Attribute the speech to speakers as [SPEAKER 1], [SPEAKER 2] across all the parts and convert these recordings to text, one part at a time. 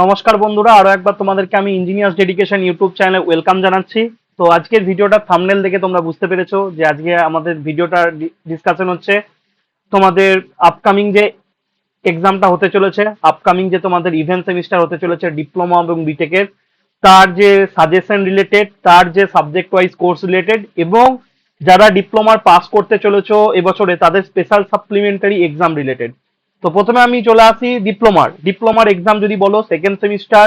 [SPEAKER 1] নমস্কার বন্ধুরা আরো একবার তোমাদেরকে আমি ইঞ্জিনিয়ার্স ডেডিকেশন ইউটিউব চ্যানেলে ওয়েলকাম জানাচ্ছি তো আজকের ভিডিওটা থামনেল দেখে তোমরা বুঝতে পেরেছো যে আজকে আমাদের ভিডিওটা ডিসকাশন হচ্ছে তোমাদের আপকামিং যে এক্সামটা হতে চলেছে আপকামিং যে তোমাদের ইভেন্ট সেমিস্টার হতে চলেছে ডিপ্লোমা এবং বিটেকের তার যে সাজেশন রিলেটেড তার যে সাবজেক্ট ওয়াইজ কোর্স রিলেটেড এবং যারা ডিপ্লোমার পাস করতে চলেছ এবছরে তাদের স্পেশাল সাপ্লিমেন্টারি এক্সাম রিলেটেড তো প্রথমে আমি চলে আসি ডিপ্লোমার ডিপ্লোমার এক্সাম যদি বলো সেকেন্ড সেমিস্টার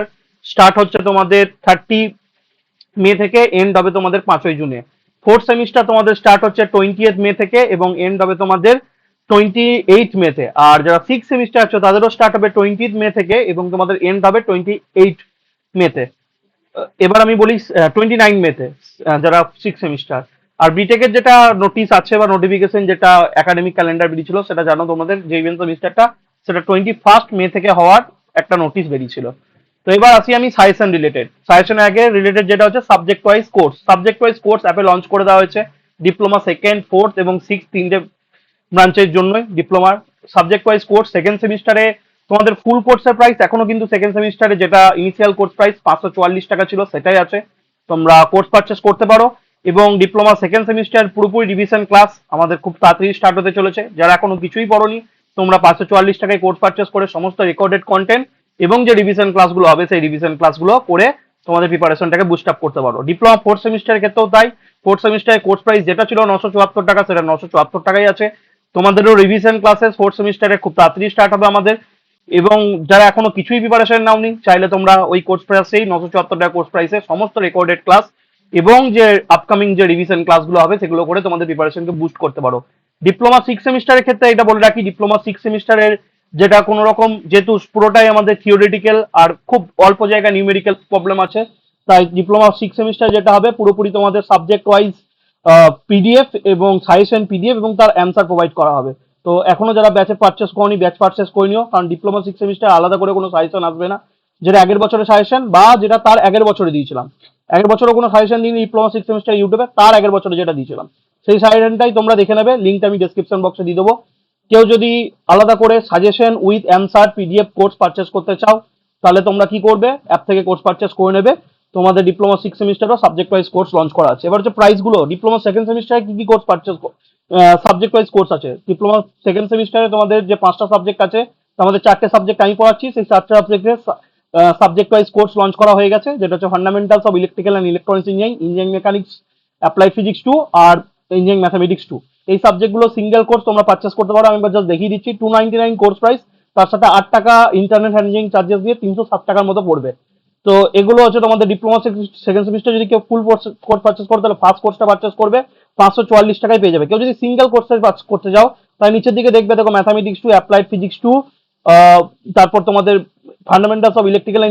[SPEAKER 1] স্টার্ট হচ্ছে তোমাদের থার্টি মে থেকে এন্ড হবে তোমাদের পাঁচই জুনে ফোর্থ সেমিস্টার তোমাদের স্টার্ট হচ্ছে টোয়েন্টি মে থেকে এবং এন্ড হবে তোমাদের টোয়েন্টি এইট মে তে আর যারা সিক্স সেমিস্টার আছে তাদেরও স্টার্ট হবে টোয়েন্টি মে থেকে এবং তোমাদের এন্ড হবে টোয়েন্টি এইট মে তে এবার আমি বলি টোয়েন্টি নাইন মে তে যারা সিক্স সেমিস্টার আর বিটেকের যেটা নোটিস আছে বা নোটিফিকেশন যেটা একাডেমিক ক্যালেন্ডার বেরিয়েছিল সেটা জানো তোমাদের যে ইভেন্ট সেমিস্টারটা সেটা টোয়েন্টি ফার্স্ট মে থেকে হওয়ার একটা নোটিস বেরিয়েছিল তো এবার আসি আমি সাজেশন রিলেটেড সাজেশনের আগে রিলেটেড যেটা হচ্ছে subject wise course subject wise course অ্যাপে লঞ্চ করে দেওয়া হয়েছে ডিপ্লোমা সেকেন্ড ফোর্থ এবং সিক্স তিনটে ব্রাঞ্চের জন্য ডিপ্লোমার সাবজেক্ট ওয়াইজ কোর্স সেকেন্ড সেমিস্টারে তোমাদের ফুল কোর্সের প্রাইস এখনো কিন্তু সেকেন্ড সেমিস্টারে যেটা ইনিশিয়াল কোর্স প্রাইস পাঁচশো চুয়াল্লিশ টাকা ছিল সেটাই আছে তোমরা কোর্স পারচেস করতে পারো এবং ডিপ্লোমা সেকেন্ড সেমিস্টার পুরোপুরি রিভিশন ক্লাস আমাদের খুব তাড়াতাড়ি স্টার্ট হতে চলেছে যারা এখনো কিছুই পড়নি তোমরা পাঁচশো চুয়াল্লিশ টাকায় কোর্স পারচেস করে সমস্ত রেকর্ডেড কন্টেন্ট এবং যে রিভিশন ক্লাসগুলো হবে সেই রিভিশন ক্লাসগুলো করে তোমাদের প্রিপারেশনটাকে বুস্ট আপ করতে পারো ডিপ্লোমা ফোর্থ সেমিস্টারের ক্ষেত্রেও তাই ফোর্থ সেমিস্টারের কোর্স প্রাইস যেটা ছিল নশো চুয়াত্তর টাকা সেটা নশো চুয়াত্তর টাকাই আছে তোমাদেরও রিভিশন ক্লাসেস ফোর্থ সেমিস্টারে খুব তাড়াতাড়ি স্টার্ট হবে আমাদের এবং যারা এখনো কিছুই প্রিপারেশন নাওনি চাইলে তোমরা ওই কোর্স প্রাইসেই নশো চুয়াত্তর টাকা কোর্স প্রাইসে সমস্ত রেকর্ডেড ক্লাস এবং যে আপকামিং যে রিভিশন ক্লাসগুলো হবে সেগুলো করে তোমাদের প্রিপারেশনকে বুস্ট করতে পারো ডিপ্লোমা সিক্স সেমিস্টারের ক্ষেত্রে এটা বলে রাখি ডিপ্লোমা সিক্স সেমিস্টারের যেটা কোনো রকম যেহেতু পুরোটাই আমাদের থিওরিটিক্যাল আর খুব অল্প জায়গায় নিউমেরিক্যাল প্রবলেম আছে তাই ডিপ্লোমা সিক্স সেমিস্টার যেটা হবে পুরোপুরি তোমাদের সাবজেক্ট ওয়াইজ পিডিএফ এবং অ্যান্ড পিডিএফ এবং তার অ্যান্সার প্রোভাইড করা হবে তো এখনো যারা ব্যাচে পারচেস করনি ব্যাচ পারচেস করে নিও কারণ ডিপ্লোমা সিক্স সেমিস্টার আলাদা করে কোনো সাইসন আসবে না যেটা আগের বছরের সাজেশন বা যেটা তার আগের বছরে দিয়েছিলাম আগের বছরও কোনো সাজেশন দিইনি ডিপ্লোমা সিক্স সেমিস্টার ইউটিউবে তার আগের বছরে যেটা দিয়েছিলাম সেই সাজেশনটাই তোমরা দেখে নেবে লিঙ্কটা আমি ডিসক্রিপশন বক্সে দিয়ে দেবো কেউ যদি আলাদা করে suggestion with answer PDF course purchase করতে চাও তাহলে তোমরা কি করবে অ্যাপ থেকে কোর্স পারচেস করে নেবে তোমাদের ডিপ্লোমা সিক্স সেমিস্টারও সাবজেক্ট ওয়াইজ কোর্স লঞ্চ করা আছে এবার হচ্ছে প্রাইসগুলো ডিপ্লোমা সেকেন্ড সেমিস্টারে কি কী course purchase subject wise course আছে ডিপ্লোমা সেকেন্ড সেমিস্টারে তোমাদের যে পাঁচটা সাবজেক্ট আছে তোমাদের চারটে সাবজেক্ট আমি পড়াচ্ছি সেই চারটে সাবজেক্টের সাবজেক্ট ওয়াইজ কোর্স লঞ্চ করা হয়ে গেছে যেটা হচ্ছে fundamentals of electrical and electronics engineering engineering mechanics apply physics two আর ইঞ্জিনিয়ারিং ম্যাথামেটিক্স টু এই সাবজেক্টগুলো সিঙ্গেল কোর্স তোমরা পারচেস করতে পারো আমি জাস্ট দেখিয়ে দিচ্ছি two ninety nine course price তার সাথে আট টাকা ইন্টারনেট হ্যান্ডিং চার্জেস দিয়ে তিনশো সাত টাকার মতো পড়বে তো এগুলো হচ্ছে তোমাদের ডিপ্লোমা সেকেন্ড সেমিস্টার যদি কেউ ফুল কোর্স পারচেস করে তাহলে ফার্স্ট কোর্সটা পারচেস করবে পাঁচশো চুয়াল্লিশ টাকায় পেয়ে যাবে কেউ যদি সিঙ্গেল কোর্স করতে যাও তাহলে নিচের দিকে দেখবে দেখো mathematics two applied physics two তারপর তোমাদের fundamentals of electrical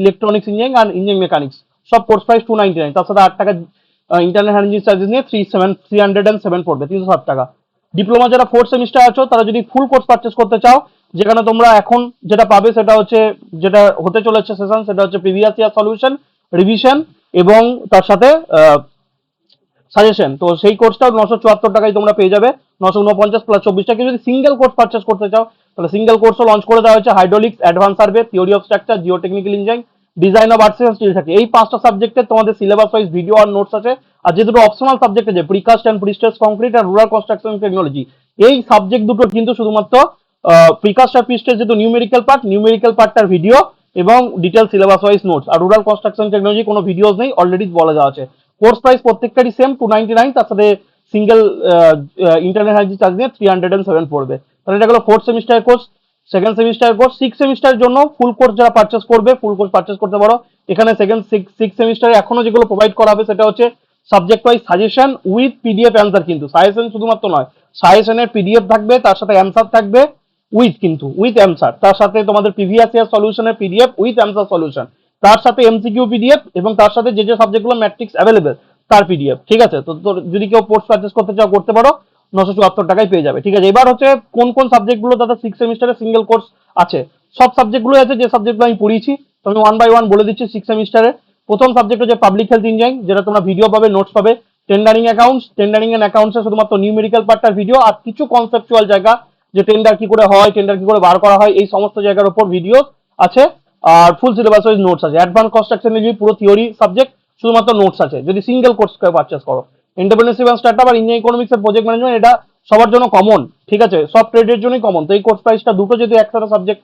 [SPEAKER 1] electronics engineering আর ইঞ্জিনিয়ারিং মেকানিক্স সব course price two ninety nine তার সাথে আট টাকা ইন্টারনেট হ্যান্ডিং চার্জেস নিয়ে three seven three hundred and seven পড়বে তিনশো ষাট টাকা ডিপ্লোমা যারা ফোর্থ সেমিস্টার আছো তারা যদি ফুল কোর্স পারচেস করতে চাও যেখানে তোমরা এখন যেটা পাবে সেটা হচ্ছে যেটা হতে চলেছে সেশন সেটা হচ্ছে প্রিভিয়াস ইয়ার সলিউশন রিভিশন এবং তার সাথে সাজেশন তো সেই কোর্সটাও নশো চুয়াত্তর টাকায় তোমরা পেয়ে যাবে নশো উনপঞ্চাশ প্লাস চব্বিশ টাকা যদি সিঙ্গেল কোর্স পারচেস করতে চাও তাহলে সিঙ্গেল কোর্সও লঞ্চ করে দেওয়া হয়েছে hydraulics advance survey theory of structure geotechnical engineering design of arts steel থাকে এই পাঁচটা সাবজেক্টে তোমাদের সিলেবাস ওয়াইজ ভিডিও আর নোটস আছে আর যে দুটো অপশনাল সাবজেক্ট আছে প্রিকাস্ট অ্যান্ড প্রিস্টেস কংক্রিট আর রুরাল কনস্ট্রাকশন টেকনোলজি এই সাবজেক্ট দুটো কিন্তু শুধুমাত্র প্রিকাস্ট অ্যান্ড প্রিস্টেস যেহেতু নিউমেরিক্যাল পার্ট নিউমেরিক্যাল পার্টটার ভিডিও এবং ডিটেল সিলেবাস ওয়াইজ নোটস আর রুরাল কনস্ট্রাকশন টেকনোলজি কোনো ভিডিওস নেই অলরেডি বলা যাওয়া আছে কোর্স প্রাইস প্রত্যেকটারই সেম টু নাইনটি নাইন তার সাথে সিঙ্গেল ইন্টারনেট হাইজি চার্জ নিয়ে থ্রি হান্ড্রেড অ্যান্ড সেভেন পড়বে তাহলে এটা গেল fourth semester course second semester course six সেমিস্টারের জন্য ফুল কোর্স যারা পার্চেস করবে ফুল কোর্স পার্চেস করতে পারো এখানে সেকেন্ড সিক্স সেমিস্টারে এখনো যেগুলো প্রোভাইড করা হবে সেটা হচ্ছে subject wise suggestion with PDF answer কিন্তু সাজেশন শুধুমাত্র নয় সাজেশনের পিডিএফ থাকবে তার সাথে অ্যান্সার থাকবে উইথ কিন্তু উইথ অ্যান্সার তার সাথে তোমাদের প্রিভিয়াস ইয়ার সলিউশনের পিডিএফ উইথ অ্যান্সার সলিউশন তার সাথে এমসিকিউ পিডিএফ এবং তার সাথে যে যে সাবজেক্টগুলো ম্যাট্রিক্স অ্যাভেলেবেল তার পিডিএফ ঠিক আছে তো যদি কেউ পোর্টস পার্চেস করতে চাও করতে পারো নশো চুয়াত্তর টাকায় পেয়ে যাবে ঠিক আছে এবার হচ্ছে কোন কোন সাবজেক্টগুলো দাদা সিক্স সেমিস্টারে সিঙ্গেল কোর্স আছে সব সাবজেক্টগুলোই আছে যে সাবজেক্টগুলো আমি পড়িয়েছি তো আমি ওয়ান বাই ওয়ান বলে দিচ্ছি সিক্স সেমিস্টারে প্রথম সাবজেক্ট হচ্ছে পাবলিক হেলথ ইঞ্জিনিয়ারিং যেটা তোমরা ভিডিও পাবে নোটস পাবে টেন্ডারিং অ্যাকাউন্টস টেন্ডারিং অ্যান্ড অ্যাকাউন্টসে শুধুমাত্র নিউ মেডিকেল পার্টটার ভিডিও আর কিছু কনসেপচুয়াল জায়গা যে টেন্ডার কি করে হয় টেন্ডার কি করে বার করা হয় এই সমস্ত জায়গার উপর ভিডিও আছে আর ফুল সিলেবাস ওয়াইজ নোটস আছে অ্যাডভান্স কনস্ট্রাকশন পুরো থিওরি সাবজেক্ট শুধুমাত্র নোটস আছে যদি সিঙ্গেল কোর্স পারচেস করো এন্টারপ্রিনারশিপ এবং স্টার্টআপ আর ইন্ডিয়ান ইকোনমিক্স এর প্রজেক্ট ম্যানেজমেন্ট এটা সবার জন্য কমন ঠিক আছে সব ট্রেডের জন্যই কমন তো এই কোর্স প্রাইসটা দুটো যদি একসাথে সাবজেক্ট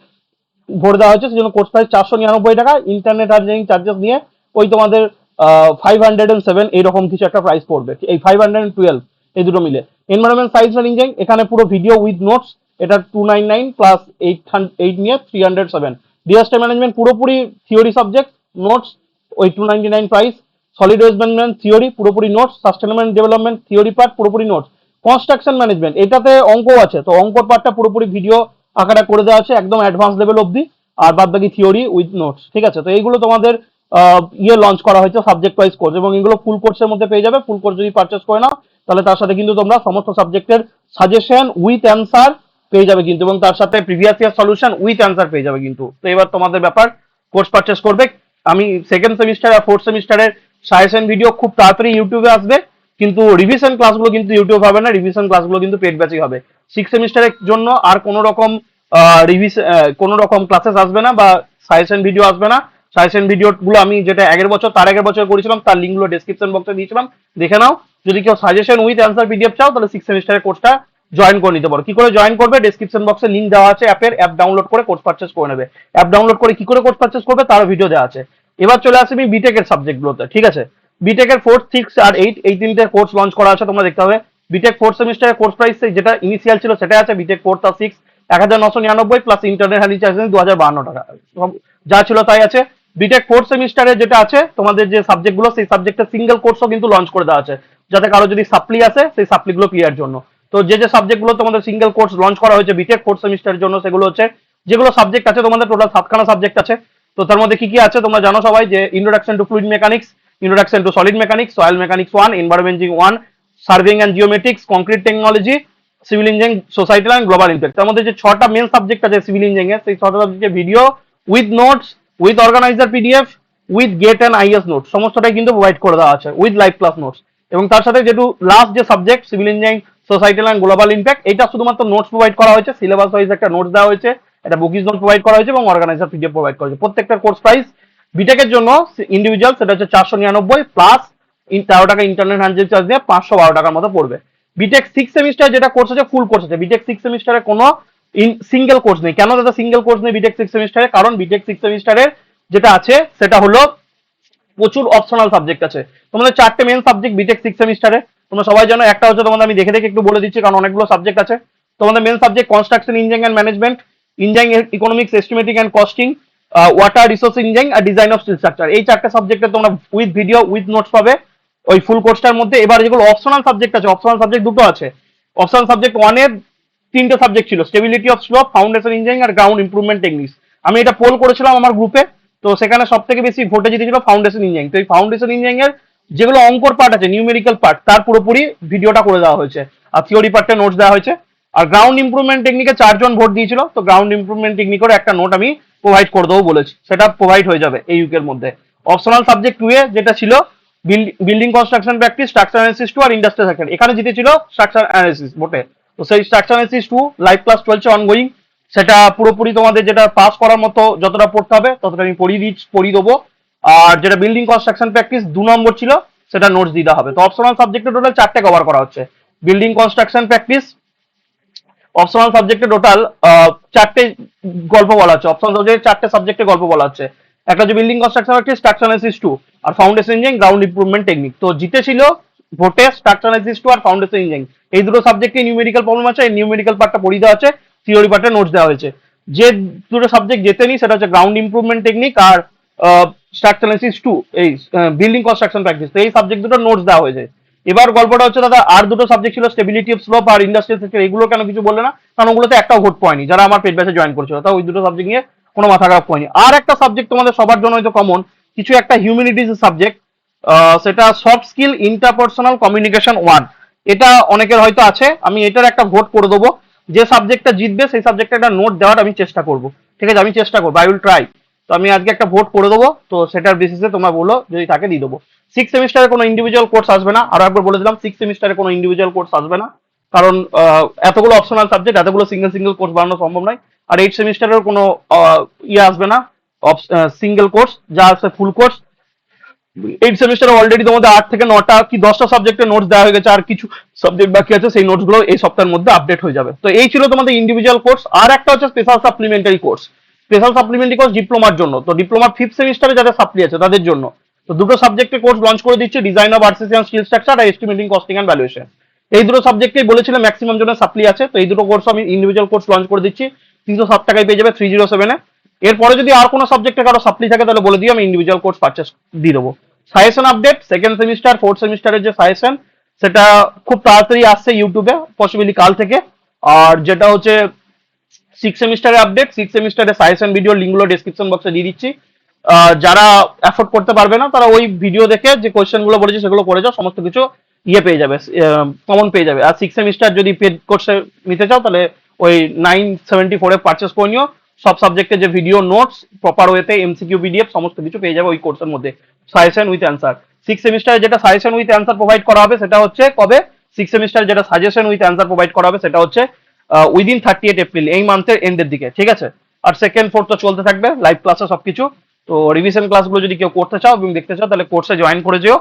[SPEAKER 1] ভরে দেওয়া হয়েছে সেজন্য কোর্স প্রাইস চারশো নিরানব্বই টাকা ইন্টারনেট আর চার্জেস নিয়ে ওই তোমাদের ফাইভ হান্ড্রেড এন্ড সেভেন এইরকম কিছু একটা প্রাইস পড়বে এই ফাইভ হান্ড্রেড অ্যান্ড টুয়েলভ এই দুটো মিলে এনভারনমেন্ট সাইন্স আর ইঞ্জিনিয়ারিং এখানে পুরো ভিডিও উইথ নোটস এটা two nine nine plus eight eight নিয়ে three hundred seven DST management পুরোপুরি থিওরি সাবজেক্ট নোটস ওই two ninety nine price solid waste management theory পুরোপুরি notes sustainable development theory part পুরোপুরি notes construction management এটাতে অঙ্ক আছে তো অঙ্ক পার্টটা পুরোপুরি ভিডিও আঁকাটা করে দেওয়া আছে একদম অ্যাডভান্স লেভেল অবধি আর বাদ বাকি থিওরি উইথ নোটস ঠিক আছে তো এইগুলো তোমাদের ইয়ে লঞ্চ করা হয়েছে সাবজেক্ট ওয়াইজ কোর্স এবং এগুলো ফুল কোর্সের মধ্যে পেয়ে যাবে ফুল কোর্স যদি পারচেস করে নাও তাহলে তার সাথে কিন্তু তোমরা সমস্ত সাবজেক্টের সাজেশন উইথ অ্যান্সার পেয়ে যাবে কিন্তু এবং তার সাথে previous year solution with answer পেয়ে যাবে কিন্তু তো এবার তোমাদের ব্যাপার কোর্স পারচেস করবে আমি সেকেন্ড সেমিস্টার আর ফোর্থ সেমিস্টারের সাজেশন ভিডিও খুব তাড়াতাড়ি ইউটিউবে আসবে কিন্তু রিভিশন ক্লাসগুলো কিন্তু ইউটিউব হবে না রিভিশন ক্লাসগুলো কিন্তু পেট ব্যাচই হবে সিক্স সেমিস্টারের জন্য আর কোনো রকম রিভিশন কোনো রকম ক্লাসেস আসবে না বা সাজেশন ভিডিও আসবে না সাজেশন ভিডিওগুলো আমি যেটা আগের বছর তার আগের বছর করেছিলাম তার লিঙ্কগুলো ডিসক্রিপশন বক্সে দিয়েছিলাম দেখে নাও যদি কেউ সাজেশন উইথ অ্যান্সার পিডিএফ চাও তাহলে সিক্স সেমিস্টারের কোর্সটা জয়েন করে নিতে পারো কি করে জয়েন করবে ডিসক্রিপশন বক্সে লিঙ্ক দেওয়া আছে অ্যাপের অ্যাপ ডাউনলোড করে কোর্স পারচেস করে নেবে অ্যাপ ডাউনলোড করে কি করে কোর্স পারচেস করবে তারও ভিডিও দেওয়া আছে এবার চলে আসবি বিটেকের সাবজেক্টগুলোতে ঠিক আছে বিটেকের ফোর্থ সিক্স আর এইট এই তিনটে কোর্স লঞ্চ করা আছে তোমরা দেখতে হবে বিটেক ফোর্থ সেমিস্টারের কোর্স প্রাইস যেটা ইনিশিয়াল ছিল সেটাই আছে বিটেক ফোর্থ আর সিক্স এক হাজার নশো নিরানব্বই প্লাস ইন্টারনেট হ্যান্ডিং চার্জ দু হাজার বাহান্ন টাকা যা ছিল তাই আছে বিটেক ফোর্থ সেমিস্টারে যেটা আছে তোমাদের যে সাবজেক্টগুলো সেই সাবজেক্টের সিঙ্গেল কোর্সও কিন্তু লঞ্চ করে দেওয়া আছে যাতে কারো যদি সাপ্লি আসে সেই সাপ্লিগুলো ক্লিয়ার জন্য তো যে যে সাবজেক্টগুলো তোমাদের সিঙ্গেল কোর্স লঞ্চ করা হয়েছে বিটেক ফোর্থ সেমিস্টারের জন্য সেগুলো হচ্ছে যেগুলো সাবজেক্ট আছে তোমাদের টোটাল সাতখানা সাবজেক্ট আছে তো তার মধ্যে কি কি আছে তোমরা জানো সবাই যে introduction to fluid mechanics introduction to solid mechanics soil mechanics one environmental one surveying and geomatics concrete technology civil engineering society and global impact তার মধ্যে যে ছটা মেন সাবজেক্ট আছে সিভিল ইঞ্জিনিয়ারিং সেই ছটা সাবজেক্টে video with notes with organizer PDF with GATE and IES note সমস্তটাই কিন্তু প্রোভাইড করে দেওয়া আছে উইথ লাইভ ক্লাস নোটস এবং তার সাথে যেটু লাস্ট যে subject civil engineering society and global impact এটা শুধুমাত্র নোটস প্রোভাইড করা হয়েছে সিলেবাস ওয়াইজ একটা নোটস দেওয়া হয়েছে এটা বুকিং নোট প্রোভাইড করা হয়েছে এবং অর্গানাইজার পিডিএফ প্রোভাইড করা হয়েছে প্রত্যেকটা কোর্স প্রাইস বিটেকের জন্য ইন্ডিভিজুয়াল সেটা হচ্ছে চারশো নিরানব্বই প্লাস তেরো টাকা ইন্টারনেট হ্যান্ডেল চার্জ দিয়ে পাঁচশো বারো টাকার মতো পড়বে বিটেক সিক্স সেমিস্টার যেটা কোর্স আছে ফুল কোর্স আছে বিটেক সিক্স সেমিস্টারে কোনো সিঙ্গেল কোর্স নেই কেন দাদা সিঙ্গেল কোর্স নেই বিটেক সিক্স সেমিস্টারে কারণ বিটেক সিক্স সেমিস্টারের যেটা আছে সেটা হলো প্রচুর অপশনাল সাবজেক্ট আছে তোমাদের চারটে মেন সাবজেক্ট বিটেক সিক্স সেমিস্টারে তোমরা সবাই জানো একটা হচ্ছে তোমাদের আমি দেখে দেখে একটু বলে দিচ্ছি কারণ অনেকগুলো সাবজেক্ট আছে তোমাদের main subject construction engineering and management engineering economics estimating and costing water resource engineering আর ডিজাইন অফ স্ট্রাকচার এই চারটা সাবজেক্টে তোমরা উইথ ভিডিও উইথ নোটস পাবে ওই ফুল কোর্সটার মধ্যে এবার যেগুলো অপশনাল সাবজেক্ট আছে অপশনাল সাবজেক্ট দুটো আছে অপশনাল সাবজেক্ট ওয়ানের তিনটে সাবজেক্ট ছিল stability of slope foundation engineering আর গ্রাউন্ড ইম্প্রুভমেন্ট টেকনিক্স আমি এটা পোল করেছিলাম আমার গ্রুপে তো সেখানে সব থেকে বেশি ভোটে জিতেছিল ফাউন্ডেশন ইঞ্জিনিয়ারিং তো এই ফাউন্ডেশন ইঞ্জিনিয়ারিং এর যেগুলো অঙ্কর পার্ট আছে নিউমেরিক্যাল পার্ট তার পুরোপুরি ভিডিওটা করে দেওয়া হয়েছে আর থিওরি পার্টটা নোটস দেওয়া হয়েছে আর গ্রাউন্ড ইম্প্রুভমেন্ট টেকনিকে চারজন ভোট দিয়েছিল তো গ্রাউন্ড ইম্প্রুভমেন্ট টেকনিকের একটা নোট আমি প্রোভাইড করে দেবো বলেছি সেটা প্রোভাইড হয়ে যাবে এই ইউকের মধ্যে অপশনাল সাবজেক্ট টু এ যেটা ছিল building construction practice structure analysis two আর ইন্ডাস্ট্রিয়াল সেকশন এখানে জিতেছিল স্ট্রাকচার অ্যানালিসিস ভোটে তো সেই structure analysis two live class চলছে অনগোয়িং সেটা পুরোপুরি তোমাদের যেটা পাস করার মতো যতটা পড়তে হবে ততটা আমি পড়িয়ে দিই পড়িয়ে দেবো আর যেটা বিল্ডিং কনস্ট্রাকশন প্র্যাকটিস দু নম্বর ছিল সেটা নোটস দিতে হবে তো অপশনাল সাবজেক্টে টোটাল চারটে কভার করা হচ্ছে বিল্ডিং কনস্ট্রাকশন প্র্যাকটিস অপশনাল সাবজেক্টে টোটাল চারটে গল্প বলা আছে অপশনাল সাবজেক্টে চারটে সাবজেক্টে গল্প বলা আছে একটা হচ্ছে বিল্ডিং কনস্ট্রাকশন একটি স্ট্রাকচার অ্যানালিসিস টু আর foundation engineering ground improvement technique তো জিতেছিল ভোটে স্ট্রাকচার অ্যানালিসিস টু আর ফাউন্ডেশন ইঞ্জিনিয়ারিং এই দুটো সাবজেক্টে নিউমেরিক্যাল প্রবলেম আছে এই নিউমেরিক্যাল পার্টটা পড়িয়ে দেওয়া আছে থিওরি পার্টে নোটস দেওয়া হয়েছে যে দুটো সাবজেক্ট জেতেনি সেটা হচ্ছে গ্রাউন্ড ইম্প্রুভমেন্ট টেকনিক আর স্ট্রাকচার অ্যানালিসিস টু এই বিল্ডিং কনস্ট্রাকশন প্র্যাকটিস তো এই সাবজেক্ট দুটো নোটস দেওয়া হয়েছে এবার গল্পটা হচ্ছে দাদা আর দুটো সাবজেক্ট ছিল স্টেবিলিটি অফ স্লোপ আর ইন্ডাস্ট্রিয়াল সেক্টর এগুলো কেন কিছু বলে না কারণ ওগুলোতে একটাও ভোট পায়নি যারা আমার পেট ব্যাচে জয়েন করছিল তা ওই দুটো সাবজেক্ট নিয়ে কোনো মাথা খারাপ হয়নি আর একটা সাবজেক্ট তোমাদের সবার জন্য হয়তো কমন কিছু একটা হিউম্যানিটিজ সাবজেক্ট সেটা soft skill interpersonal communication one এটা অনেকের হয়তো আছে আমি এটার একটা ভোট করে দেবো যে সাবজেক্টটা জিতবে সেই সাবজেক্টে একটা নোট দেওয়ার আমি চেষ্টা করব ঠিক আছে আমি চেষ্টা করবো আই উইল ট্রাই তো আমি আজকে একটা ভোট করে দেবো তো সেটার বেসিসে তোমরা বলো যদি তাকে দিয়ে দেবো সিক্স সেমিস্টারে কোনো ইন্ডিভিজুয়াল কোর্স আসবে না আর একবার বলেছিলাম সিক্স সেমিস্টারে কোনো ইন্ডিভিজুয়াল কোর্স আসবে না কারণ এতগুলো অপশনাল সাবজেক্ট এতগুলো সিঙ্গেল সিঙ্গেল কোর্স বানানো সম্ভব নয় আর এইট সেমিস্টারের কোনো ইয়ে আসবে না সিঙ্গেল কোর্স যা আছে ফুল কোর্স এইট সেমিস্টারে অলরেডি তোমাদের আট থেকে নটা কি দশটা সাবজেক্টের নোটস দেওয়া হয়ে গেছে আর কিছু সাবজেক্ট বাকি আছে সেই গুলো এই সপ্তাহের মধ্যে আপডেট হয়ে যাবে তো এই ছিল তোমাদের ইন্ডিভিজুয়াল কোর্স আর একটা হচ্ছে special supplementary course special supplementary course ডিপ্লোমার জন্য তো ডিপ্লোমার ফিফথ সেমিস্টারে যাদের সাপ্লি আছে তাদের জন্য তো দুটো সাবজেক্টে কোর্স লঞ্চ করে দিচ্ছি ডিজাইন অফ আর্টিসিয়ান স্কিল স্ট্রাকচার আর এস্টিমেটিং কস্টিং অ্যান্ড ভ্যালুয়েশন এই দুটো সাবজেক্টেই বলেছিলাম ম্যাক্সিমাম জন্য সাপ্লি আছে তো এই দুটো কোর্স আমি ইন্ডিভিজুয়াল কোর্স লঞ্চ করে দিচ্ছি তিনশো সাত টাকায় পেয়ে যাবে থ্রি জিরো সেভেনে এরপরে যদি আর কোনো সাবজেক্টে কারো সাপ্লি থাকে তাহলে বলে দিই আমি ইন্ডিভিজুয়াল কোর্স পারচেস দিয়ে দেবো suggestion update second semester fourth সেমিস্টারের যে সাজেশন সেটা খুব তাড়াতাড়ি আসছে ইউটিউবে পসিবিলি কাল থেকে আর যেটা হচ্ছে সিক্স সেমিস্টারের আপডেট সিক্স সেমিস্টারের সাজেশন ভিডিও লিঙ্কগুলো ডিসক্রিপশন বক্সে দিয়ে দিচ্ছি যারা অ্যাফোর্ড করতে পারবে না তারা ওই ভিডিও দেখে যে কোয়েশ্চেন গুলো বলেছে সেগুলো করে যাও সমস্ত কিছু ইয়ে পেয়ে যাবে কমন পেয়ে যাবে আর সিক্স সেমিস্টার যদি পেড কোর্সে নিতে চাও তাহলে ওই নাইন সেভেন্টি ফোরে পারচেস করে নিও সব সাবজেক্টে যে ভিডিও নোটস প্রপার ওয়েতে এমসিকিউ বিডিএফ সমস্ত কিছু পেয়ে যাবে ওই কোর্সের মধ্যে সাজেশন উইথ অ্যান্সার সিক্স সেমিস্টারে যেটা সাজেশন উইথ অ্যান্সার প্রোভাইড করা হবে সেটা হচ্ছে কবে সিক্স সেমিস্টার যেটা সাজেশন উইথ অ্যান্সার প্রোভাইড করা হবে সেটা হচ্ছে উইদিন থার্টি এইট এপ্রিল এই মান্থের এন্ডের দিকে ঠিক আছে আর সেকেন্ড ফোর্থ তো চলতে থাকবে লাইভ ক্লাসে সবকিছু তো রিভিশন ক্লাসগুলো যদি কেউ করতে চাও এবং দেখতে চাও তাহলে কোর্সে জয়েন করে যেও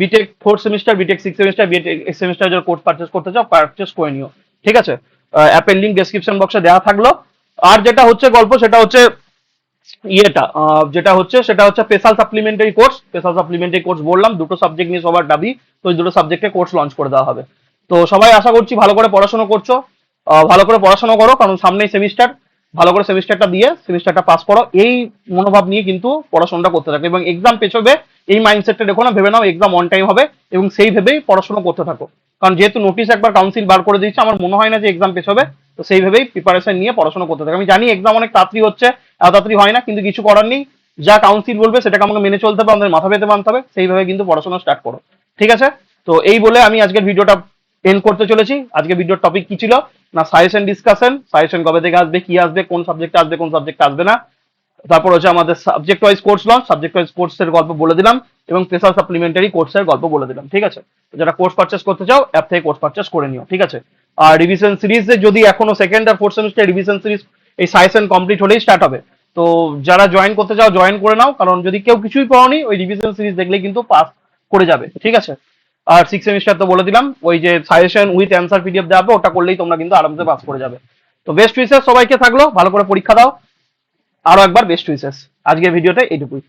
[SPEAKER 1] BTech fourth semester BTech six semester BTech semester যদি কোর্স পারচেস করতে চাও পারচেস করে নিও ঠিক আছে অ্যাপের লিঙ্ক ডেসক্রিপশন বক্সে দেওয়া থাকলো আর যেটা হচ্ছে গল্প সেটা হচ্ছে ইয়েটা যেটা হচ্ছে সেটা হচ্ছে special supplementary course special supplementary course বললাম দুটো সাবজেক্ট নিয়ে সবার দাবি তো ওই দুটো সাবজেক্টে কোর্স লঞ্চ করে দেওয়া হবে তো সবাই আশা করছি ভালো করে পড়াশোনা করছো ভালো করে পড়াশোনা করো কারণ সামনেই সেমিস্টার ভালো করে সেমিস্টারটা দিয়ে সেমিস্টারটা পাস করো এই মনোভাব নিয়ে কিন্তু পড়াশোনাটা করতে থাকো এবং এক্সাম পেছবে এই মাইন্ডসেটটা দেখো না ভেবে নাও এক্সাম অন টাইম হবে এবং সেই ভেবেই পড়াশোনা করতে থাকো কারণ যেহেতু নোটিশ একবার কাউন্সিল বার করে দিয়েছে আমার মনে হয় না যে এক্সাম পেছ হবে তো সেইভাবেই প্রিপারেশন নিয়ে পড়াশোনা করতে থাকে আমি জানি এক্সাম অনেক তাড়াতাড়ি হচ্ছে এত তাড়াতাড়ি হয় না কিন্তু কিছু করার নেই যা কাউন্সিল বলবে সেটাকে আমাকে মেনে চলতে হবে আমাদের মাথা পেতে মানতে হবে সেইভাবে কিন্তু পড়াশোনা স্টার্ট করো ঠিক আছে তো এই বলে আমি আজকের ভিডিওটা এন করতে চলেছি আজকে ভিডিওর টপিক কি ছিল না সাজেশন ডিসকাশন সাজেশন কবে থেকে আসবে কি আসবে কোন সাবজেক্ট আসবে কোন সাবজেক্ট আসবে না তারপর হচ্ছে আমাদের subject wise course launch subject wise এর গল্প বলে দিলাম এবং স্পেশাল সাপ্লিমেন্টারি কোর্সের গল্প বলে দিলাম ঠিক আছে যারা কোর্স পারচেস করতে চাও অ্যাপ থেকে কোর্স পারচেস করে নিও ঠিক আছে আর রিভিশন সিরিজে যদি এখনো সেকেন্ড আর ফোর্থ সেমিস্টার রিভিশন সিরিজ এই সাজেশন কমপ্লিট হলেই স্টার্ট হবে তো যারা জয়েন করতে চাও জয়েন করে নাও কারণ যদি কেউ কিছুই পাওনি ওই রিভিশন সিরিজ দেখলে কিন্তু পাস করে যাবে ঠিক আছে আর সিক্স সেমিস্টার তো বলে দিলাম ওই যে সাজেশন উইথ অ্যান্সার পিডিএফ দেওয়া হবে ওটা করলেই তোমরা কিন্তু আরামসে পাস করে যাবে তো বেস্ট উইসেস সবাইকে থাকলো ভালো করে পরীক্ষা দাও আরো একবার বেস্ট উইসেস আজকের ভিডিওটা এইটুকুই